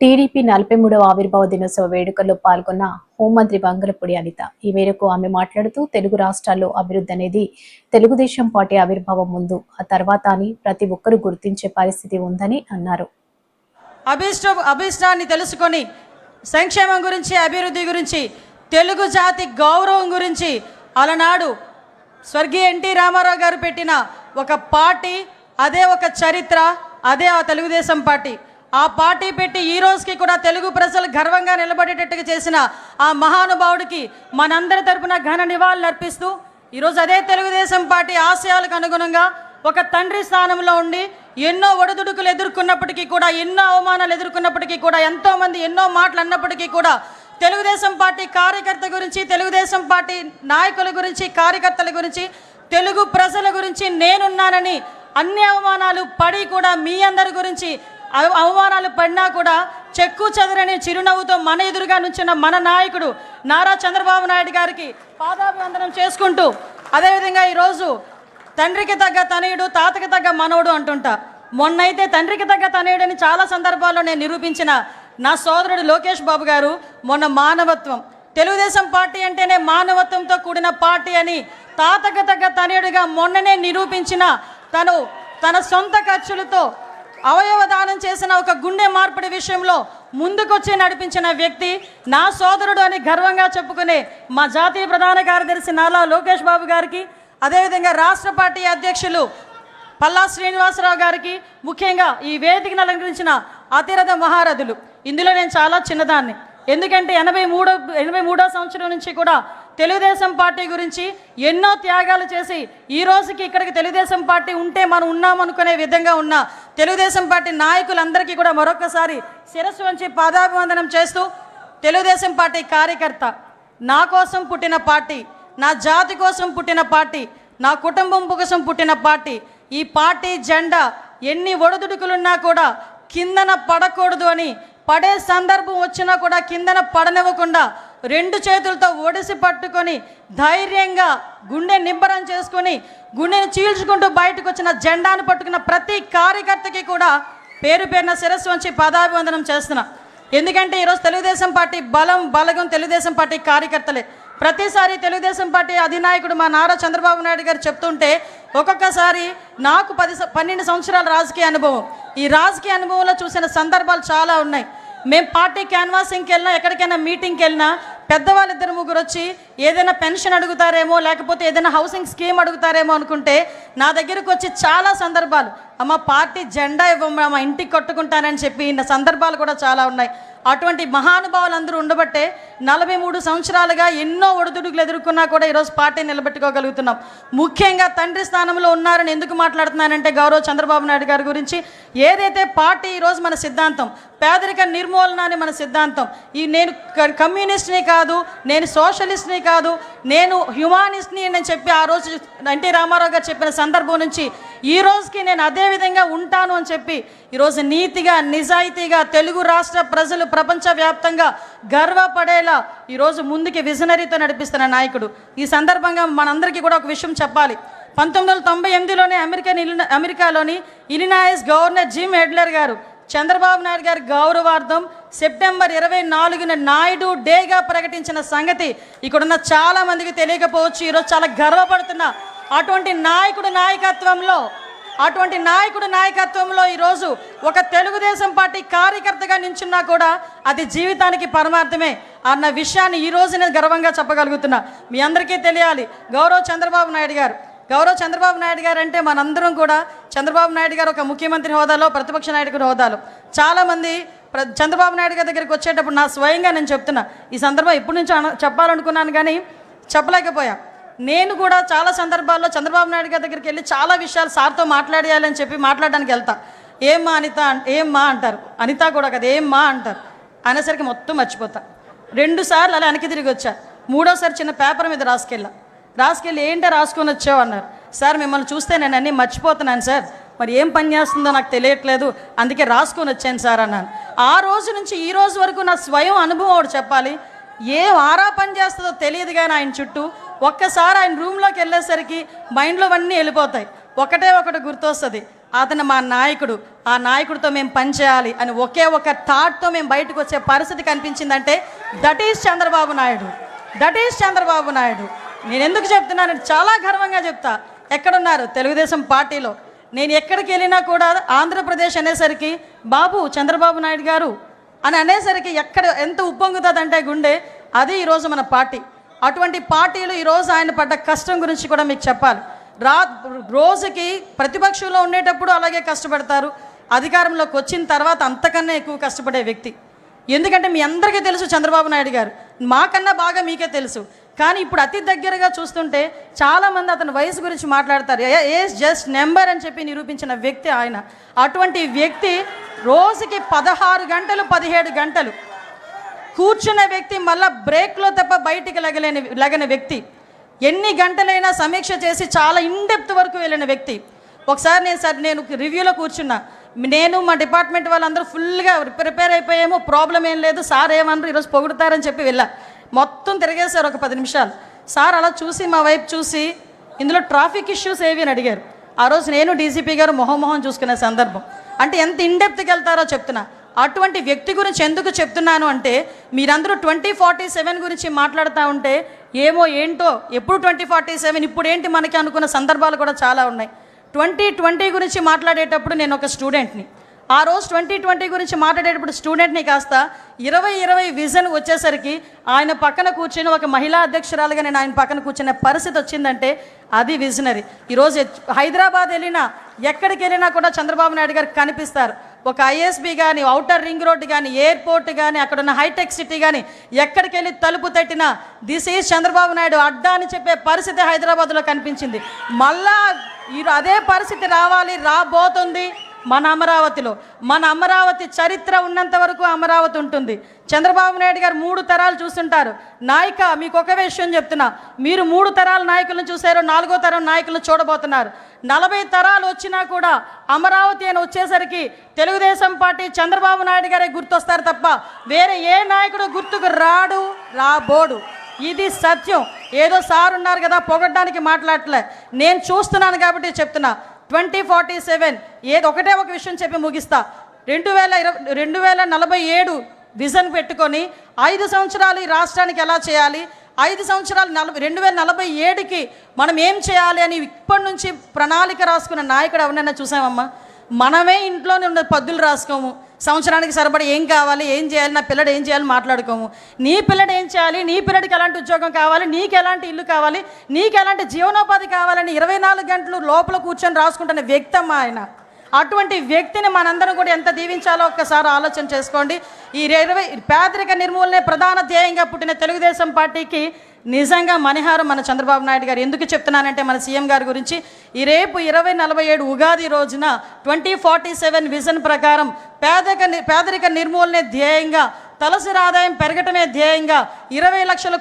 TDP నలభై మూడవ ఆవిర్భావ దినోత్సవ వేడుకల్లో పాల్గొన్న హోంమంత్రి బంగలపూడి అనిత. ఈ మేరకు ఆమె మాట్లాడుతూ తెలుగు రాష్ట్రాల్లో అభివృద్ధి అనేది తెలుగుదేశం పార్టీ ఆవిర్భావం ముందు ఆ తర్వాత అని ప్రతి ఒక్కరూ గుర్తించే పరిస్థితి ఉందని అన్నారు. అభిష్ట అభిష్టాన్ని తెలుసుకొని సంక్షేమం గురించి అభివృద్ధి గురించి తెలుగు జాతి గౌరవం గురించి అలనాడు స్వర్గీయ ఎన్టీ రామారావు గారు పెట్టిన ఒక పార్టీ అదే ఒక చరిత్ర అదే ఆ తెలుగుదేశం పార్టీ. ఆ పార్టీ పెట్టి ఈ రోజుకి కూడా తెలుగు ప్రజలు గర్వంగా నిలబడేటట్టుగా చేసిన ఆ మహానుభావుడికి మనందరి తరపున ఘన నివాళులు అర్పిస్తూ ఈరోజు అదే తెలుగుదేశం పార్టీ ఆశయాలకు అనుగుణంగా ఒక తండ్రి స్థానంలో ఉండి ఎన్నో ఒడిదుడుకులు ఎదుర్కొన్నప్పటికీ కూడా ఎన్నో అవమానాలు ఎదుర్కొన్నప్పటికీ కూడా ఎంతోమంది ఎన్నో మాటలు అన్నప్పటికీ కూడా తెలుగుదేశం పార్టీ కార్యకర్త గురించి తెలుగుదేశం పార్టీ నాయకుల గురించి కార్యకర్తల గురించి తెలుగు ప్రజల గురించి నేనున్నానని అన్ని అవమానాలు పడి కూడా మీ అందరి గురించి అవమానాలు పడినా కూడా చెక్కు చెదరని చిరునవ్వుతో మన ఎదురుగా నుంచిన మన నాయకుడు నారా చంద్రబాబు నాయుడు గారికి పాదాభివందనం చేసుకుంటూ అదేవిధంగా ఈరోజు తండ్రికి తగ్గ తనయుడు తాతకి తగ్గ మనవుడు అంటుంటా. మొన్నైతే తండ్రికి తగ్గ తనయుడని చాలా సందర్భాల్లో నేను నిరూపించిన నా సోదరుడు లోకేష్ బాబు గారు మొన్న మానవత్వం. తెలుగుదేశం పార్టీ అంటేనే మానవత్వంతో కూడిన పార్టీ అని తాతకు తగ్గ తనయుడిగా మొన్ననే నిరూపించిన తను తన సొంత ఖర్చులతో అవయవ దానం చేసిన ఒక గుండె మార్పిడి విషయంలో ముందుకొచ్చి నడిపించిన వ్యక్తి నా సోదరుడు అని గర్వంగా చెప్పుకునే మా జాతీయ ప్రధాన కార్యదర్శి నాలా లోకేష్ బాబు గారికి అదేవిధంగా రాష్ట్ర పార్టీ అధ్యక్షులు పల్లా శ్రీనివాసరావు గారికి ముఖ్యంగా ఈ వేదికను అలంకరించిన అతిరథ మహారథులు. ఇందులో నేను చాలా చిన్నదాన్ని. ఎందుకంటే ఎనభై మూడో ఎనభై మూడో సంవత్సరం నుంచి కూడా తెలుగుదేశం పార్టీ గురించి ఎన్నో త్యాగాలు చేసి ఈ రోజుకి ఇక్కడికి తెలుగుదేశం పార్టీ ఉంటే మనం ఉన్నామనుకునే విధంగా ఉన్న తెలుగుదేశం పార్టీ నాయకులందరికీ కూడా మరొకసారి శిరస్సు వంచి పాదాభివందనం చేస్తూ తెలుగుదేశం పార్టీ కార్యకర్త నా కోసం పుట్టిన పార్టీ నా జాతి కోసం పుట్టిన పార్టీ నా కుటుంబం కోసం పుట్టిన పార్టీ ఈ పార్టీ జెండా ఎన్ని ఒడిదుడుకులున్నా కూడా కిందన పడకూడదు అని పడే సందర్భం వచ్చినా కూడా కిందన పడనివ్వకుండా రెండు చేతులతో ఒడిసి పట్టుకొని ధైర్యంగా గుండె నిబ్బరం చేసుకొని గుండెని చీల్చుకుంటూ బయటకు వచ్చిన జెండాను పట్టుకున్న ప్రతి కార్యకర్తకి కూడా పేరు పేరున శిరస్సు వంచి పదాభివందనం చేస్తున్నా. ఎందుకంటే ఈరోజు తెలుగుదేశం పార్టీ బలం బలగం తెలుగుదేశం పార్టీ కార్యకర్తలే. ప్రతిసారి తెలుగుదేశం పార్టీ అధినాయకుడు మా నారా చంద్రబాబు నాయుడు గారు చెప్తుంటే ఒక్కొక్కసారి నాకు పది పన్నెండు సంవత్సరాల రాజకీయ అనుభవం. ఈ రాజకీయ అనుభవంలో చూసిన సందర్భాలు చాలా ఉన్నాయి. మేము పార్టీ క్యాన్వాసింగ్కి వెళ్ళినా ఎక్కడికైనా మీటింగ్కి వెళ్ళినా పెద్దవాళ్ళు ఇద్దరు ముగ్గురు వచ్చి ఏదైనా పెన్షన్ అడుగుతారేమో లేకపోతే ఏదైనా హౌసింగ్ స్కీమ్ అడుగుతారేమో అనుకుంటే నా దగ్గరకు వచ్చి చాలా సందర్భాలు. అమ్మ పార్టీ జెండా ఇవ్వమ్మా మా ఇంటికి కట్టుకుంటానని చెప్పి ఇన్న సందర్భాలు కూడా చాలా ఉన్నాయి. అటువంటి మహానుభావులు అందరూ ఉండబట్టే నలభై మూడు సంవత్సరాలుగా ఎన్నో ఒడిదుడుకులు ఎదుర్కొన్నా కూడా ఈరోజు పార్టీ నిలబెట్టుకోగలుగుతున్నాం. ముఖ్యంగా తండ్రి స్థానంలో ఉన్నారని ఎందుకు మాట్లాడుతున్నానంటే గౌరవ చంద్రబాబు నాయుడు గారి గురించి ఏదైతే పార్టీ ఈరోజు మన సిద్ధాంతం పేదరిక నిర్మూలన అని మన సిద్ధాంతం ఈ నేను కమ్యూనిస్ట్ని కాదు నేను సోషలిస్ట్ని కాదు నేను హ్యుమానిస్ట్ని అని చెప్పి ఆ రోజు ఎన్టీ రామారావు గారు చెప్పిన సందర్భం నుంచి ఈ రోజుకి నేను అదే విధంగా ఉంటాను అని చెప్పి ఈరోజు నీతిగా నిజాయితీగా తెలుగు రాష్ట్ర ప్రజలు ప్రపంచవ్యాప్తంగా గర్వపడేలా ఈరోజు ముందుకి విజనరీతో నడిపిస్తున్న నాయకుడు. ఈ సందర్భంగా మనందరికీ కూడా ఒక విషయం చెప్పాలి. పంతొమ్మిది వందల తొంభై ఎనిమిదిలోనే అమెరికన్ అమెరికాలోని ఇలినాయస్ గవర్నర్ జిమ్ హెడ్లర్ గారు చంద్రబాబు నాయుడు గారి గౌరవార్థం సెప్టెంబర్ ఇరవై నాలుగున నాయుడు డేగా ప్రకటించిన సంగతి ఇక్కడున్న చాలా మందికి తెలియకపోవచ్చు. ఈరోజు చాలా గర్వపడుతున్న అటువంటి నాయకుడు నాయకత్వంలో అటువంటి నాయకుడు నాయకత్వంలో ఈరోజు ఒక తెలుగుదేశం పార్టీ కార్యకర్తగా నించున్నా కూడా అది జీవితానికి పరమార్థమే అన్న విషయాన్ని ఈ రోజు నేను గర్వంగా చెప్పగలుగుతున్నా. మీ అందరికీ తెలియాలి గౌరవ్ చంద్రబాబు నాయుడు గారు. గౌరవ్ చంద్రబాబు నాయుడు గారు అంటే మనందరం కూడా చంద్రబాబు నాయుడు గారు ఒక ముఖ్యమంత్రి హోదాలో ప్రతిపక్ష నాయకుడి హోదాలో. చాలామంది ప్ర చంద్రబాబు నాయుడు గారి దగ్గరికి వచ్చేటప్పుడు నా స్వయంగా నేను చెప్తున్నా. ఈ సందర్భం ఇప్పుడు నుంచి చెప్పాలనుకున్నాను కానీ చెప్పలేకపోయా. నేను కూడా చాలా సందర్భాల్లో చంద్రబాబు నాయుడు గారి దగ్గరికి వెళ్ళి చాలా విషయాలు సార్తో మాట్లాడేయాలని చెప్పి మాట్లాడడానికి వెళ్తా. ఏమ్మా అనిత ఏమ్మా అంటారు. అనిత కూడా కదా ఏమ్మా అంటారు. అనేసరికి మొత్తం మర్చిపోతా. రెండు సార్లు అలా వెనక్కి తిరిగి వచ్చా. మూడోసారి చిన్న పేపర్ మీద రాసుకెళ్ళా. రాసుకెళ్ళి ఏంటో రాసుకొని వచ్చావు అన్నారు. సార్ మిమ్మల్ని చూస్తే నేను అన్నీ మర్చిపోతున్నాను సార్. మరి ఏం పని చేస్తుందో నాకు తెలియట్లేదు. అందుకే రాసుకొని వచ్చాను సార్ అన్నాను. ఆ రోజు నుంచి ఈ రోజు వరకు నా స్వయం అనుభవం ఒకటి చెప్పాలి. ఏం ఆరా పని చేస్తుందో తెలియదు కానీ ఆయన చుట్టూ ఒక్కసారి ఆయన రూమ్లోకి వెళ్ళేసరికి మైండ్లో అన్నీ వెళ్ళిపోతాయి. ఒకటే ఒకటి గుర్తొస్తుంది. అతను మా నాయకుడు. ఆ నాయకుడితో మేము పనిచేయాలి అని ఒకే ఒక థాట్తో మేము బయటకు వచ్చే పరిస్థితి కనిపించిందంటే that is Chandrababu Naidu. That is Chandrababu Naidu. నేను ఎందుకు చెప్తున్నాను చాలా గర్వంగా చెప్తా. ఎక్కడున్నారు? తెలుగుదేశం పార్టీలో. నేను ఎక్కడికి వెళ్ళినా కూడా ఆంధ్రప్రదేశ్ అనేసరికి బాబు చంద్రబాబు నాయుడు గారు అని అనేసరికి ఎక్కడ ఎంత ఉప్పొంగుతుందంటే గుండె. అది ఈరోజు మన పార్టీ. అటువంటి పార్టీలు ఈరోజు ఆయన పడ్డ కష్టం గురించి కూడా మీకు చెప్పాలి. రా రోజుకి ప్రతిపక్షంలో ఉండేటప్పుడు అలాగే కష్టపడతారు. అధికారంలోకి వచ్చిన తర్వాత అంతకన్నా ఎక్కువ కష్టపడే వ్యక్తి. ఎందుకంటే మీ అందరికీ తెలుసు చంద్రబాబు నాయుడు గారు. మాకన్నా బాగా మీకే తెలుసు. కానీ ఇప్పుడు అతి దగ్గరగా చూస్తుంటే చాలామంది అతని వయసు గురించి మాట్లాడతారు. ఏజ్ జస్ట్ నెంబర్ అని చెప్పి నిరూపించిన వ్యక్తి ఆయన. అటువంటి వ్యక్తి రోజుకి పదహారు గంటలు పదిహేడు గంటలు కూర్చున్న వ్యక్తి మళ్ళా బ్రేక్లో తప్ప బయటికి లగలేని లగని వ్యక్తి. ఎన్ని గంటలైనా సమీక్ష చేసి చాలా ఇన్డెప్త్ వరకు వెళ్ళిన వ్యక్తి. ఒకసారి నేను సార్ నేను రివ్యూలో కూర్చున్నా. నేను మా డిపార్ట్మెంట్ వాళ్ళందరూ ఫుల్గా ప్రిపేర్ అయిపోయాము ప్రాబ్లం ఏం లేదు సార్ ఏమన్నారు ఈరోజు పొగుడుతారని చెప్పి వెళ్ళా. మొత్తం తిరిగేశారు ఒక పది నిమిషాలు. సార్ అలా చూసి మా వైపు చూసి ఇందులో ట్రాఫిక్ ఇష్యూస్ ఏవి అని అడిగారు. ఆ రోజు నేను డీసీపీ గారు మొహం మొహం చూసుకునే సందర్భం. అంటే ఎంత ఇన్డెప్త్కి వెళ్తారో చెప్తున్నా. అటువంటి వ్యక్తి గురించి ఎందుకు చెప్తున్నాను అంటే మీరందరూ ట్వంటీ ఫార్టీ సెవెన్ గురించి మాట్లాడుతూ ఉంటే ఏమో ఏంటో ఎప్పుడు ట్వంటీ ఫార్టీ సెవెన్ ఇప్పుడు ఏంటి మనకి అనుకున్న సందర్భాలు కూడా చాలా ఉన్నాయి. ట్వంటీ ట్వంటీ గురించి మాట్లాడేటప్పుడు నేను ఒక స్టూడెంట్ని. ఆ రోజు ట్వంటీ ట్వంటీ గురించి మాట్లాడేటప్పుడు స్టూడెంట్ని కాస్త ఇరవై ఇరవై విజన్ వచ్చేసరికి ఆయన పక్కన కూర్చొని ఒక మహిళా అధ్యక్షురాలుగా నేను ఆయన పక్కన కూర్చునే పరిస్థితి వచ్చిందంటే అది విజనరీ. ఈరోజు హైదరాబాద్ వెళ్ళినా ఎక్కడికి వెళ్ళినా కూడా చంద్రబాబు నాయుడు గారు కనిపిస్తారు. ఒక ఐఎస్బి కానీ అవుటర్ రింగ్ రోడ్ కానీ ఎయిర్పోర్ట్ కానీ అక్కడ ఉన్న హైటెక్ సిటీ కానీ ఎక్కడికి వెళ్ళి తలుపు తట్టినా దిస్ ఈజ్ చంద్రబాబు నాయుడు అడ్డా అని చెప్పే పరిస్థితి హైదరాబాద్లో కనిపించింది. మళ్ళా ఈ అదే పరిస్థితి రావాలి రాబోతుంది మన అమరావతిలో. మన అమరావతి చరిత్ర ఉన్నంత వరకు అమరావతి ఉంటుంది. చంద్రబాబు నాయుడు గారు మూడు తరాలు చూస్తుంటారు. నాయక మీకు ఒక విషయం చెప్తున్నా. మీరు మూడు తరాల నాయకులను చూశారు నాలుగో తరం నాయకులను చూడబోతున్నారు. నలభై తరాలు వచ్చినా కూడా అమరావతి అని వచ్చేసరికి తెలుగుదేశం పార్టీ చంద్రబాబు నాయుడు గారే గుర్తొస్తారు తప్ప వేరే ఏ నాయకుడు గుర్తుకు రాడు రాబోడు. ఇది సత్యం. ఏదో సార్ ఉన్నారు కదా పొగడ్డానికి మాట్లాడలే నేను చూస్తున్నాను కాబట్టి చెప్తున్నా. ట్వంటీ ఫార్టీ సెవెన్ ఏది ఒకటే ఒక విషయం చెప్పి ముగిస్తా. రెండు వేల ఇరవై రెండు వేల నలభై ఏడు విజన్ పెట్టుకొని ఐదు సంవత్సరాలు ఈ రాష్ట్రానికి ఎలా చేయాలి? ఐదు సంవత్సరాలు నలభై రెండు వేల నలభై ఏడుకి మనం ఏం చేయాలి అని ఇప్పటి నుంచి ప్రణాళిక రాసుకున్న నాయకుడు ఎవరినైనా చూసామమ్మా మనమే ఇంట్లోనే ఉన్న పద్దులు రాసుకోము. సంవత్సరానికి సరిపడి ఏం కావాలి ఏం చేయాలి నా పిల్లడు ఏం చేయాలి మాట్లాడుకోము. నీ పిల్లడు ఏం చేయాలి నీ పిల్లడికి ఎలాంటి ఉద్యోగం కావాలి నీకు ఎలాంటి ఇల్లు కావాలి నీకు ఎలాంటి జీవనోపాధి కావాలని ఇరవై నాలుగు గంటలు లోపల కూర్చొని రాసుకుంటున్న వ్యక్తమ్మ ఆయన. అటువంటి వ్యక్తిని మనందరం కూడా ఎంత దీవించాలో ఒక్కసారి ఆలోచన చేసుకోండి. ఈ ఇరవై పేదరిక నిర్మూలనే ప్రధాన ధ్యేయంగా పుట్టిన తెలుగుదేశం పార్టీకి నిజంగా మణిహారం మన చంద్రబాబు నాయుడు గారు. ఎందుకు చెప్తున్నానంటే మన సీఎం గారి గురించి ఈ రేపు ఇరవై నలభై ఏడు ఉగాది రోజున ట్వంటీ ఫార్టీ సెవెన్ విజన్ ప్రకారం పేదరిక పేదరిక నిర్మూలనే ధ్యేయంగా తలసరి ఆదాయం పెరగటమే ధ్యేయంగా ఇరవై లక్షల